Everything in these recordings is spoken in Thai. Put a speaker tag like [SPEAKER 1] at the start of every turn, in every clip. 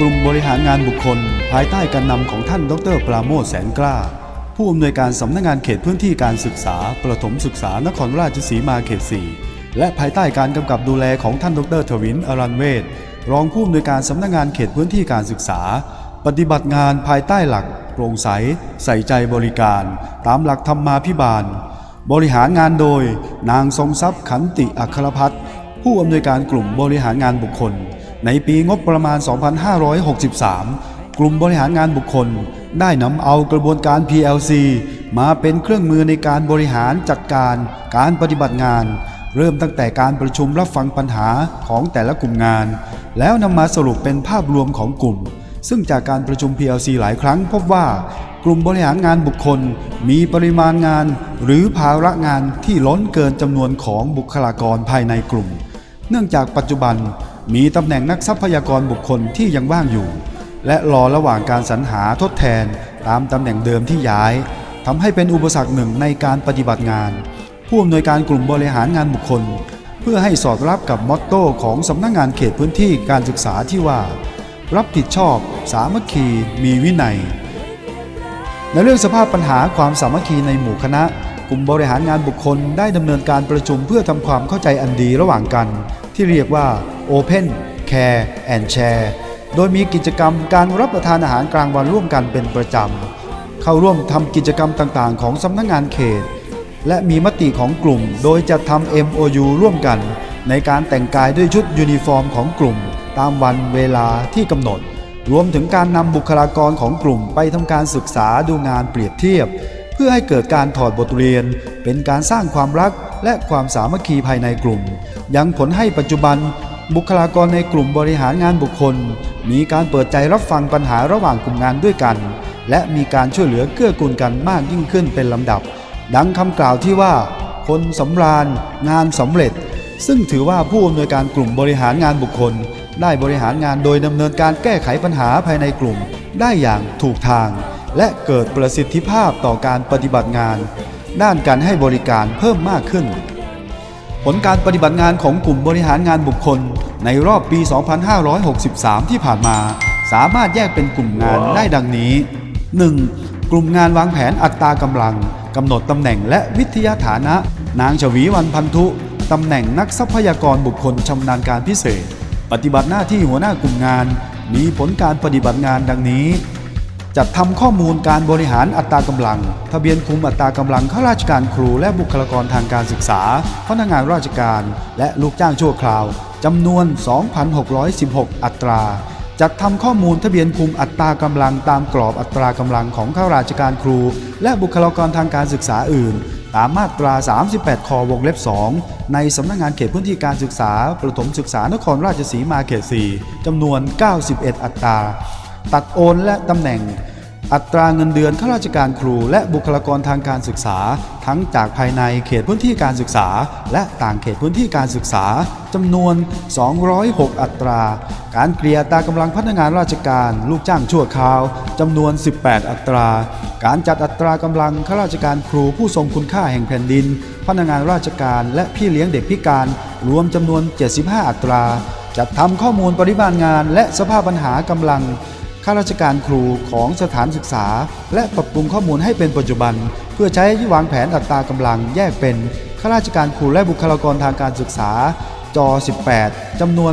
[SPEAKER 1] กลุ่มบริหารงานบุคคล ภายใต้การนำของท่านดร ปราโมทแสนกล้า ผู้อำนวยการสำนักงานเขตพื้นที่การศึกษา ประถมศึกษานครราชสีมาเขต 4 และภายใต้การกำกับดูแลของท่านดรทวินอรันเวศรองผู้อำนวยการสำนักงานเขตพื้นที่การศึกษา ปฏิบัติงานภายใต้หลักโปร่งใส ใส่ใจบริการ ตามหลักธรรมาภิบาล บริหารงานโดย นางทรงทรัพย์ขันติอัครพัฒน์ผู้อำนวยการกลุ่มบริหารงานบุคคล ในปีงบประมาณ 2563 กลุ่มบริหารงานบุคคล ได้นำเอากระบวนการ PLC มาเป็นเครื่องมือในการบริหารจัดการ การปฏิบัติงาน เริ่มตั้งแต่การประชุมรับฟังปัญหาของแต่ละกลุ่มงาน แล้วนำมาสรุปเป็นภาพรวมของกลุ่ม ซึ่งจากการประชุม PLC หลายครั้งพบว่ากลุ่มบริหารงานบุคคล มีปริมาณงาน หรือภาระงานที่ล้นเกินจำนวนของบุคลากรภายในกลุ่ม เนื่องจากปัจจุบัน มีตำแหน่งนักทรัพยากรบุคคลที่ยังว่างอยู่ และรอระหว่างการสรรหาทดแทนตามตำแหน่งเดิมที่ย้ายทำให้เป็นอุปสรรคหนึ่งในการปฏิบัติงาน ผู้อำนวยการกลุ่มบริหารงานบุคคล เพื่อให้สอดรับกับมอตโต้ของสำนักงงานเขตพื้นที่การศึกษาที่ว่า รับผิดชอบ สามัคคีมีวินัย ในเรื่องสภาพปัญหาความสามัคคีในหมู่คณะ กลุ่มบริหารงานบุคคลได้ดำเนินการประชุมเพื่อทำความเข้าใจอันดีระหว่างกัน ที่เรียกว่า Open Care and Share โดยมีกิจกรรมการรับประทานอาหารกลางวันร่วมกันเป็นประจำ เข้าร่วมทำกิจกรรมต่างๆ ของสำนักงานเขต และมีมติของกลุ่ม โดยจะทำ MOU ร่วมกัน ในการแต่งกายด้วยชุดยูนิฟอร์มของกลุ่ม ตามวันเวลาที่กำหนด รวมถึงการนำบุคลากรของกลุ่มไปทำการศึกษาดูงานเปรียบเทียบ เพื่อให้เกิดการถอดบทเรียน เป็นการสร้างความรักและความสามัคคีภายในกลุ่ม ยังผลให้ปัจจุบัน บุคลากรในกลุ่มบริหารงานบุคคล มีการเปิดใจรับฟังปัญหาระหว่างกลุ่มงานด้วยกัน และมีการช่วยเหลือเกื้อกูลกันมากยิ่งขึ้นเป็นลำดับ ดังคำกล่าวที่ว่า คนสำราญ งานสำเร็จ ซึ่งถือว่าผู้อำนวยการกลุ่มบริหารงานบุคคล ได้บริหารงานโดยดำเนินการแก้ไขปัญหาภายในกลุ่ม ได้อย่างถูกทาง และเกิดประสิทธิภาพต่อการปฏิบัติงาน ด้านการให้บริการเพิ่มมากขึ้น ผลการปฏิบัติงานของกลุ่มบริหารงานบุคคล ในรอบปี 2563 ที่ผ่านมา สามารถแยกเป็นกลุ่มงานได้ดังนี้ 1. กลุ่มงานวางแผนอัตรากำลังกำหนดตำแหน่งและวิทยาฐานะ นางชวีวันพันธุตำแหน่งนักทรัพยากรบุคคลชำนาญการพิเศษ ปฏิบัติหน้าที่หัวหน้ากลุ่มงาน มีผลการปฏิบัติงานดังนี้ จัดทำข้อมูลการบริหารอัตรากำลัง ทะเบียนคุมอัตรากำลังข้าราชการครูและบุคลากรทางการศึกษา พนักงานราชการ และลูกจ้างชั่วคราวจำนวน 2,616 อัตรา จัดทำข้อมูลทะเบียนคุมอัตรากำลังตามกรอบอัตรากำลังของข้าราชการครู และบุคลากรทางการศึกษาอื่น ตามมาตรา 38ควงเล็บ 2 ในสำนักงานเขตพื้นที่การศึกษา ประถมศึกษานครราชสีมาเขต 4จำนวน 91 อัตรา ตัดโอนและตำแหน่ง อัตราเงินเดือนข้าราชการครู และบุคลากรทางการศึกษา ทั้งจากภายในเขตพื้นที่การศึกษา และต่างเขตพื้นที่การศึกษาจำนวน 206 อัตรา การเกลี่ยตากำลังพนักงานราชการ ลูกจ้างชั่วคราวจำนวน 18 อัตรา การจัดอัตรากำลังข้าราชการครูผู้ทรงคุณค่าแห่งแผ่นดิน พนักงานราชการและพี่เลี้ยงเด็กพิการ รวมจำนวน 75 อัตรา จัดทำข้อมูลปริมาณงานและสภาพปัญหากำลัง ข้าราชการครูของสถานศึกษา และปรับปรุงข้อมูลให้เป็นปัจจุบัน เพื่อใช้วางแผนอัตรากำลังแยกเป็นข้าราชการครูและบุคลากรทางการศึกษา จ 18 จำนวน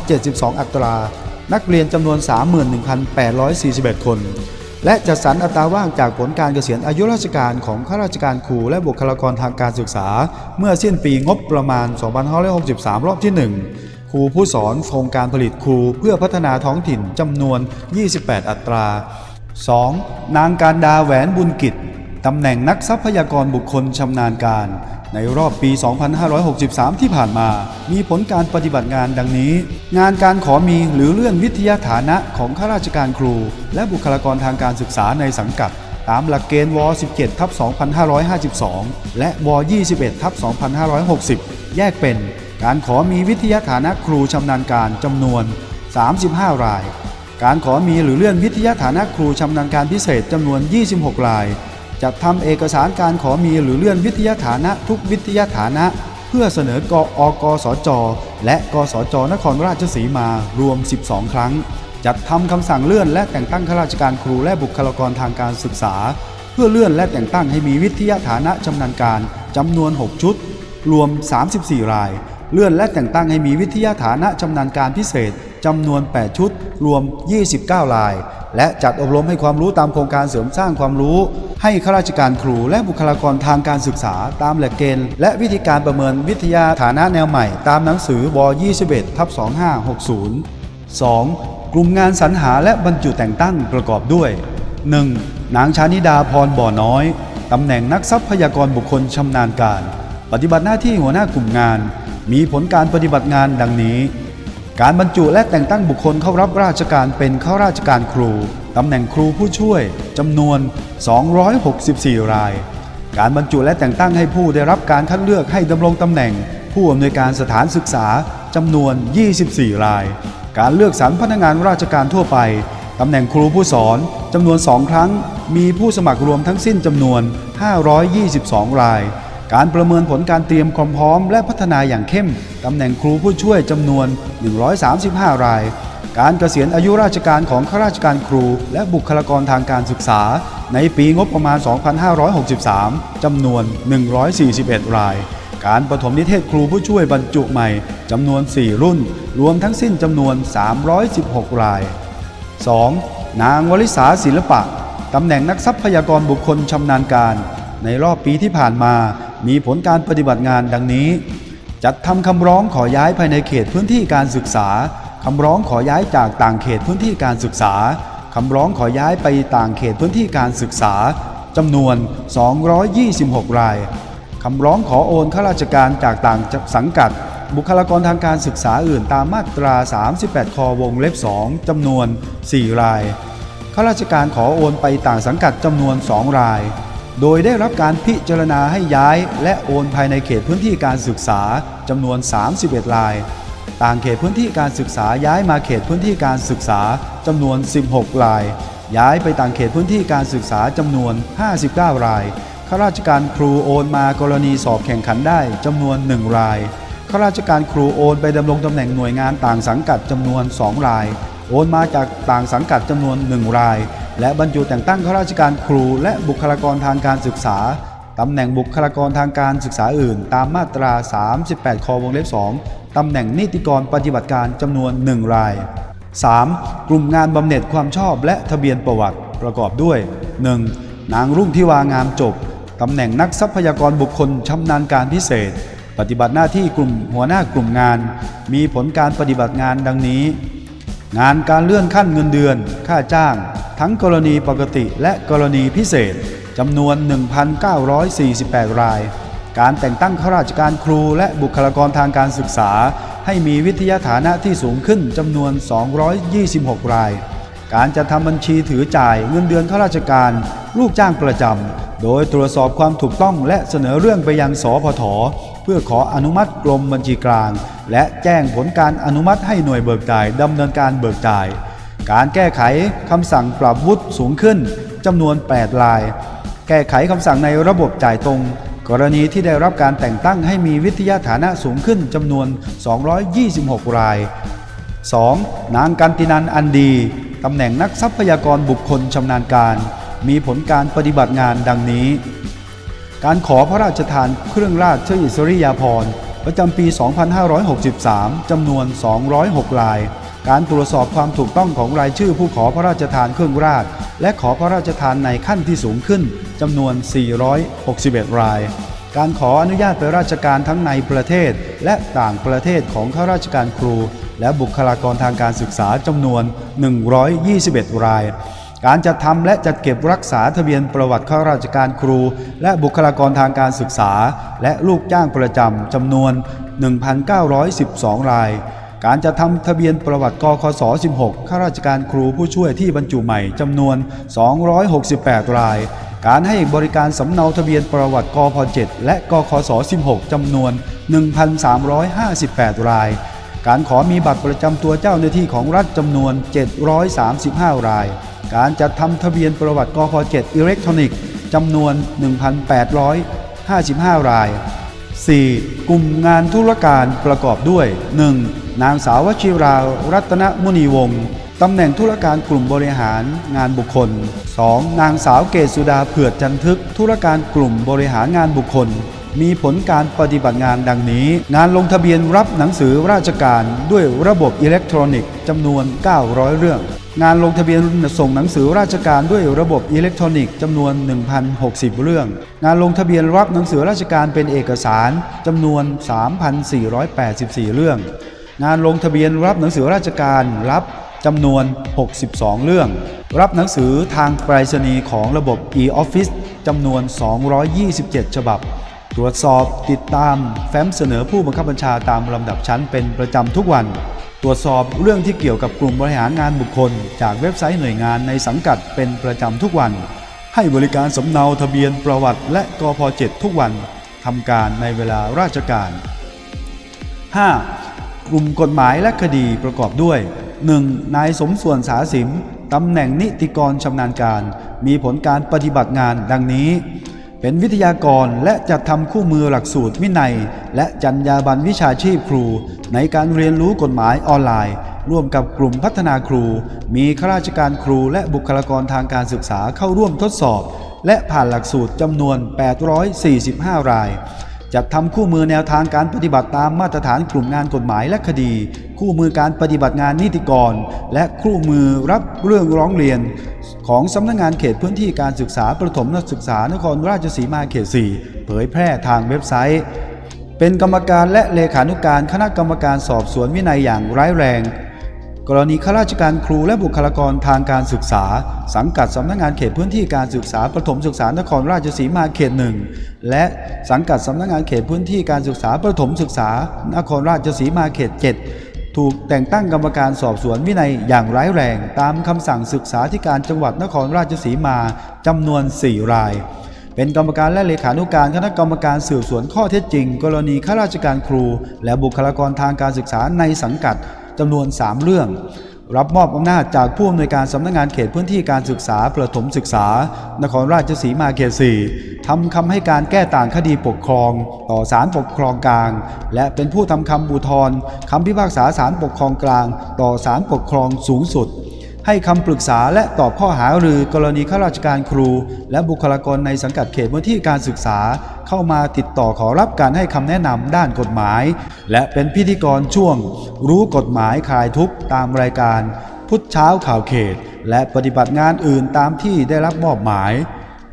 [SPEAKER 1] 2,072 อัตรา นักเรียนจำนวน 31,841 คน และจัดสรรอัตราว่างจากผลการเกษียณอายุราชการของข้าราชการครูและบุคลากรทางการศึกษา เมื่อสิ้นปีงบประมาณ 2563 รอบที่ 1 ครูผู้สอนโครงการผลิตครูเพื่อพัฒนาท้องถิ่นจำนวน 28 อัตรา 2. นางการดาแหวนบุญกิจตำแหน่งนักทรัพยากรบุคคลชำนาญการ ในรอบปี 2563 ที่ผ่านมา มีผลการปฏิบัติงานดังนี้ งานการขอมีหรือเลื่อนวิทยาฐานะของข้าราชการครู และบุคลากรทางการศึกษาในสังกัด ตามหลักเกณฑ์ว 17 ทับ 2552 และว 21 ทับ 2560 แยกเป็น การขอมีวิทยาฐานะครูชำนาญการจำนวน 35 ราย การขอมีหรือเลื่อนวิทยาฐานะครูชำนาญการพิเศษจำนวน 26 ราย จัดทำเอกสารการขอมีหรือเลื่อนวิทยาฐานะทุกวิทยาฐานะ เพื่อเสนอกอกสจ และกสจ นครราชสีมารวม 12 ครั้ง จัดทำคำสั่งเลื่อนและแต่งตั้งข้าราชการครูและบุคลากรทางการศึกษา เพื่อเลื่อนและแต่งตั้งให้มีวิทยาฐานะชำนาญการจำนวน 6 ชุด รวม 34 ราย เลื่อนและแต่งตั้งให้มีวิทยาฐานะชำนาญการพิเศษจำนวน 8 ชุด รวม 29ราย และจัดอบรมให้ความรู้ตามโครงการเสริมสร้างความรู้ ให้ข้าราชการครูและบุคลากรทางการศึกษา ตามหลักเกณฑ์และวิธีการประเมินวิทยาฐานะแนวใหม่ ตามหนังสือว21ทับ2560 2. กลุ่มงานสรรหาและบรรจุแต่งตั้งประกอบด้วย 1. นางชานิดาพรบ่อน้อย ตำแหน่งนักทรัพยากรบุคคลชำนาญการ ปฏิบัติหน้าที่หัวหน้ากลุ่มงาน มีผลการปฏิบัติงานดังนี้ การบรรจุและแต่งตั้งบุคคลเข้ารับราชการเป็นข้าราชการครูตำแหน่งครูผู้ช่วยจำนวน 264 ราย การบรรจุและแต่งตั้งให้ผู้ได้รับการคัดเลือกให้ดำรงตำแหน่ง ผู้อำนวยการสถานศึกษาจำนวน 24 ราย การเลือกสรรพนักงานราชการทั่วไปตำแหน่งครูผู้สอนจำนวน 2 ครั้ง มีผู้สมัครรวมทั้งสิ้นจำนวน 522 ราย การประเมินผลการเตรียมความพร้อมและพัฒนาอย่างเข้ม ตำแหน่งครูผู้ช่วยจำนวน 135 ราย การเกษียณอายุราชการของข้าราชการครู และบุคลากรทางการศึกษา ในปีงบประมาณ 2563 จำนวน 141 ราย การประถมนิเทศครูผู้ช่วยบรรจุใหม่จำนวน 4 รุ่น รวมทั้งสิ้นจำนวน 316 ราย 2. นางวลิสาศิลปะ ตำแหน่งนักทรัพยากรบุคคลชำนาญการ ในรอบปีที่ผ่านมา มีผลการปฏิบัติงานดังนี้ จัดทำคำร้องขอย้ายภายในเขตพื้นที่การศึกษาคำร้องขอย้ายจากต่างเขตพื้นที่การศึกษาคำร้องขอย้ายไปต่างเขตพื้นที่การศึกษาจำนวน 226 รายคำร้องขอโอนข้าราชการจากต่างสังกัด บุคลากรทางการศึกษาอื่นตามมาตรา 38ควงเล็บ 2จำนวน 4 รายข้าราชการขอโอนไปต่างสังกัดจำนวน 2 ราย โดยได้รับการพิจารณาให้ย้ายและโอนภายในเขตพื้นที่การศึกษาจำนวน 31 ราย ต่างเขตพื้นที่การศึกษาย้ายมาเขตพื้นที่การศึกษาจำนวน 16 ราย ย้ายไปต่างเขตพื้นที่การศึกษาจำนวน 59 ราย ข้าราชการครูโอนมากรณีสอบแข่งขันได้จำนวน 1 ราย ข้าราชการครูโอนไปดำรงตำแหน่งหน่วยงานต่างสังกัดจำนวน 2 ราย โอนมาจากต่างสังกัดจำนวน 1 ราย และบรรจุแต่งตั้งข้าราชการครูและบุคลากรทางการศึกษาตำแหน่งบุคลากรทางการศึกษาอื่น ตามมาตรา 38ควงเล็บ 2 ตำแหน่งนิติกรปฏิบัติการจำนวน 1 ราย 3. กลุ่มงานบำเหน็จความชอบและทะเบียนประวัติประกอบด้วย 1. นางรุ่งทิวางามจบ ตำแหน่งนักทรัพยากรบุคคลชำนาญการพิเศษ ปฏิบัติหน้าที่กลุ่มหัวหน้ากลุ่มงาน มีผลการปฏิบัติงานดังนี้ งานการเลื่อนขั้นเงินเดือน ค่าจ้าง ทั้งกรณีปกติและกรณีพิเศษจำนวน 1,948 ราย การแต่งตั้งข้าราชการครูและบุคลากรทางการศึกษา ให้มีวิทยาฐานะที่สูงขึ้นจำนวน 226 ราย การจะทำบัญชีถือจ่ายเงินเดือนข้าราชการ ลูกจ้างประจำโดยตรวจสอบความถูกต้องและเสนอเรื่องไปยังสพท พื่อขออนุมัติกรมบัญชีกลาง และแจ้งผลการอนุมัติให้หน่วยเบิกจ่ายดำเนินการเบิกจ่าย การแก้ไขคำสั่งปรับวุฒิสูงขึ้นจำนวน8ราย แก้ไขคำสั่งในระบบจ่ายตรง กรณีที่ได้รับการแต่งตั้งให้มีวิทยาฐานะสูงขึ้นจำนวน 226 ราย 2. นางกันตินันอันดีตำแหน่งนักทรัพยากรบุคคลชำนาญการ มีผลการปฏิบัติงานดังนี้ การขอพระราชทานเครื่องราชอิสริยาภรณ์ประจำปี 2563 จำนวน 206 ราย การตรวจสอบความถูกต้องของรายชื่อผู้ขอพระราชทานเครื่องราช และขอพระราชทานในขั้นที่สูงขึ้น จำนวน 461 ราย การขออนุญาตไปราชการทั้งในประเทศและต่างประเทศของข้าราชการครู และบุคลากรทางการศึกษาจำนวน 121 ราย การจัดทำและจัดเก็บรักษาทะเบียนประวัติข้าราชการครู และบุคลากรทางการศึกษา และลูกจ้างประจำจำนวน 1,912 ราย การจะทำทะเบียนประวัติกคศ16ข้าราชการครูผู้ช่วยที่บรรจุใหม่จำนวน 268 ราย การให้บริการสำเนาทะเบียนประวัติกพ7และกคศ16จำนวน 1,358 รายการขอมีบัตรประจำตัวเจ้าหน้าที่ของรัฐจำนวน 735 ราย การจัดทำทะเบียนประวัติกพ7อิเล็กทรอนิกส์จำนวน 1,855 ราย 4. กลุ่มงานธุรการประกอบด้วย 1. นางสาววชิรารัตนมุนีวงศ์ตำแหน่งธุรการกลุ่มบริหารงานบุคคล 2. นางสาวเกษสุดาเผือดจันทึก ธุรการกลุ่มบริหารงานบุคคล มีผลการปฏิบัติงานดังนี้ งานลงทะเบียนรับหนังสือราชการด้วยระบบอิเล็กทรอนิกส์จำนวน 900 เรื่อง งานลงทะเบียนส่งหนังสือราชการด้วยระบบอิเล็กทรอนิกส์จำนวน 1,060 เรื่อง งานลงทะเบียนรับหนังสือราชการเป็นเอกสารจำนวน 3,484 เรื่อง งานลงทะเบียนรับหนังสือราชการรับจำนวน 62 เรื่อง รับหนังสือทางไปรษณีย์ของระบบ e-office จำนวน 227 ฉบับ ตรวจสอบติดตามแฟ้มเสนอผู้บังคับบัญชาตามลำดับชั้นเป็นประจำทุกวัน ตรวจสอบเรื่องที่เกี่ยวกับกลุ่มบริหารงานบุคคล จากเว็บไซต์หน่วยงานในสังกัดเป็นประจำทุกวัน ให้บริการสำเนาทะเบียนประวัติ และกพ7ทุกวันทำการในเวลาราชการ 5. กลุ่มกฎหมายและคดีประกอบด้วย 1. นายสมส่วนสาสิมตำแหน่งนิติกรชำนาญการ มีผลการปฏิบัติงานดังนี้ เป็นวิทยากรและจัดทำคู่มือหลักสูตรวินัย และจรรยาบรรณวิชาชีพครู ในการเรียนรู้กฎหมายออนไลน์ ร่วมกับกลุ่มพัฒนาครู มีข้าราชการครูและบุคลากรทางการศึกษาเข้าร่วมทดสอบ และผ่านหลักสูตรจำนวน 845 ราย จัดทำคู่มือแนวทางการปฏิบัติตามมาตรฐานกลุ่มงานกฎหมายและคดี คู่มือการปฏิบัติงานนิติกร และคู่มือรับเรื่องร้องเรียน ของสำนักงานเขตพื้นที่การศึกษาประถมศึกษานครราชสีมาเขต 4 เผยแพร่ทางเว็บไซต์ เป็นกรรมการและเลขานุการคณะกรรมการสอบสวนวินัยอย่างร้ายแรง กรณีข้าราชการครูและบุคลากรทางการศึกษา สังกัดสำนักงานเขตพื้นที่การศึกษาประถมศึกษานครราชสีมาเขตหนึ่งและสังกัดสำนักงานเขตพื้นที่การศึกษาประถมศึกษานครราชสีมาเขต 7 ถูกแต่งตั้งกรรมการสอบสวนวินัยอย่างร้ายแรง ตามคำสั่งศึกษาธิการจังหวัดนครราชสีมาจำนวน 4 รายเป็นกรรมการและเลขานุการคณะกรรมการสืบสวนข้อเท็จจริง กรณีข้าราชการครู และบุคลากรทางการศึกษาในสังกัด จำนวน 3 เรื่อง รับมอบอำนาจจากผู้อำนวยการสำนักงานเขตพื้นที่การศึกษาประถมศึกษา นครราชสีมาเขต4ทำคำให้การแก้ต่างคดีปกครอง ต่อศาลปกครองกลาง และเป็นผู้ทำคำบูทธรคำพิพากษาศาลปกครองกลาง ต่อศาลปกครองสูงสุด ให้คำปรึกษาและตอบข้อหาหรือกรณีข้าราชการครู และบุคลากรในสังกัดเขตพื้นที่การศึกษา เข้ามาติดต่อขอรับการให้คำแนะนำด้านกฎหมาย และเป็นพิธีกรช่วง รู้กฎหมายคลายทุกข์ตามรายการ พุทธเช้าข่าวเขต และปฏิบัติงานอื่นตามที่ได้รับมอบหมาย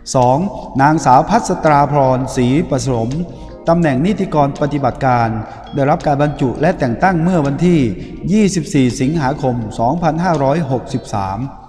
[SPEAKER 1] 2. นางสาวพัสตราพรศรีประสม ตำแหน่งนิติกรปฏิบัติการ ได้รับการบรรจุและแต่งตั้งเมื่อวันที่ 24 สิงหาคม 2563